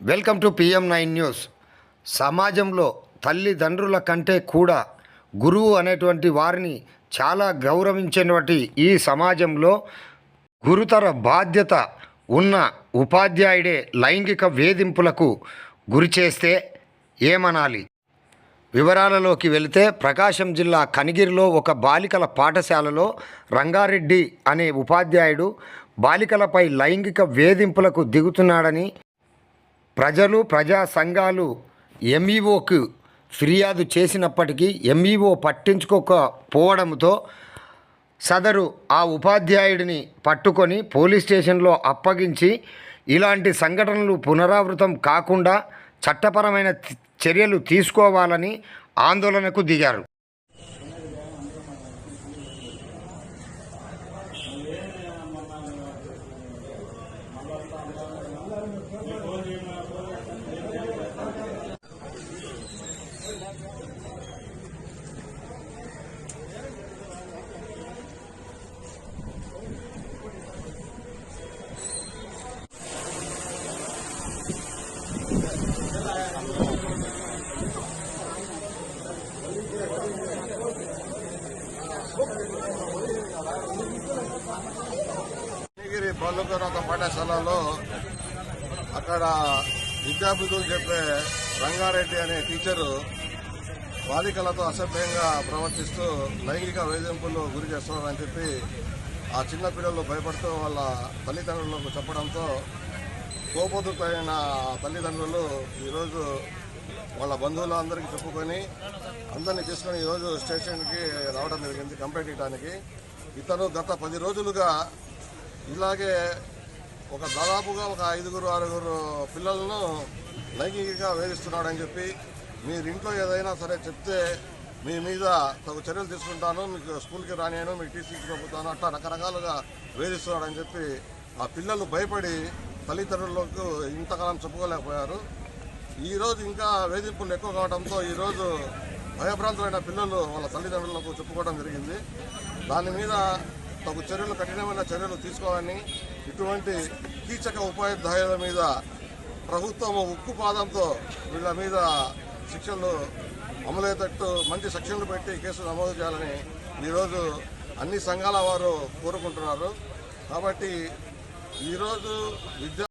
Welcome to PM nine news. సమాజంలో తల్లిదండ్రుల కంటే కూడా గురువు అనేటువంటి వారిని చాలా గౌరవించినటువంటి ఈ సమాజంలో గురుతర బాధ్యత ఉన్న ఉపాధ్యాయుడే లైంగిక వేధింపులకు గురి చేస్తే ఏమనాలి? వివరాలలోకి వెళితే ప్రకాశం జిల్లా కనిగిరిలో ఒక బాలికల పాఠశాలలో రంగారెడ్డి అనే ఉపాధ్యాయుడు బాలికలపై లైంగిక వేధింపులకు దిగుతున్నాడని ప్రజలు ప్రజా సంఘాలు ఎంఈఓకు ఫిర్యాదు చేసినప్పటికీ ఎంఈఓ పట్టించుకోకపోవడంతో సదరు ఆ ఉపాధ్యాయుడిని పట్టుకొని పోలీస్ స్టేషన్లో అప్పగించి ఇలాంటి సంఘటనలు పునరావృతం కాకుండా చట్టపరమైన చర్యలు తీసుకోవాలని ఆందోళనకు దిగారు. తర్వాత పాఠశాలలో అక్కడ విద్యార్థులు చెప్పే రంగారెడ్డి అనే టీచరు బాలికలతో అసభ్యంగా ప్రవర్తిస్తూ లైంగిక వేధింపులు గురి చేస్తున్నారని చెప్పి ఆ చిన్న పిల్లలు భయపడుతూ వాళ్ళ తల్లిదండ్రులకు చెప్పడంతో కోపోతుకైన తల్లిదండ్రులు ఈరోజు వాళ్ళ బంధువులందరికీ చెప్పుకొని అందరినీ తీసుకొని ఈరోజు స్టేషన్కి రావడం జరిగింది కంప్లైంట్ ఇవ్వడానికి. ఇతను గత పది రోజులుగా ఇలాగే ఒక దాదాపుగా ఒక ఐదుగురు ఆరుగురు పిల్లలను లైంగికంగా వేధిస్తున్నాడని చెప్పి మీరు ఇంట్లో ఏదైనా సరే చెప్తే మీ మీద తగు చర్యలు తీసుకుంటాను మీకు స్కూల్కి రానియను మీకు టీసీకి పంపుతాను అట్లా రకరకాలుగా వేధిస్తున్నాడని చెప్పి ఆ పిల్లలు భయపడి తల్లిదండ్రులకు ఇంతకాలం చెప్పుకోలేకపోయారు. ఈరోజు ఇంకా వేధింపులు ఎక్కువ కావడంతో ఈరోజు భయభ్రాంతులైన పిల్లలు వాళ్ళ తల్లిదండ్రులకు చెప్పుకోవడం జరిగింది. దాని మీద తగు చర్యలు కఠినమైన చర్యలు తీసుకోవాలని ఇటువంటి కీచక ఉపాధ్యాయుల మీద ప్రభుత్వం ఉక్కు పాదంతో వీళ్ళ మీద శిక్షలు అమలయ్యేటట్టు మంచి సెక్షన్లు పెట్టి కేసు నమోదు చేయాలని ఈరోజు అన్ని సంఘాల వారు కోరుకుంటున్నారు. కాబట్టి ఈరోజు విద్యా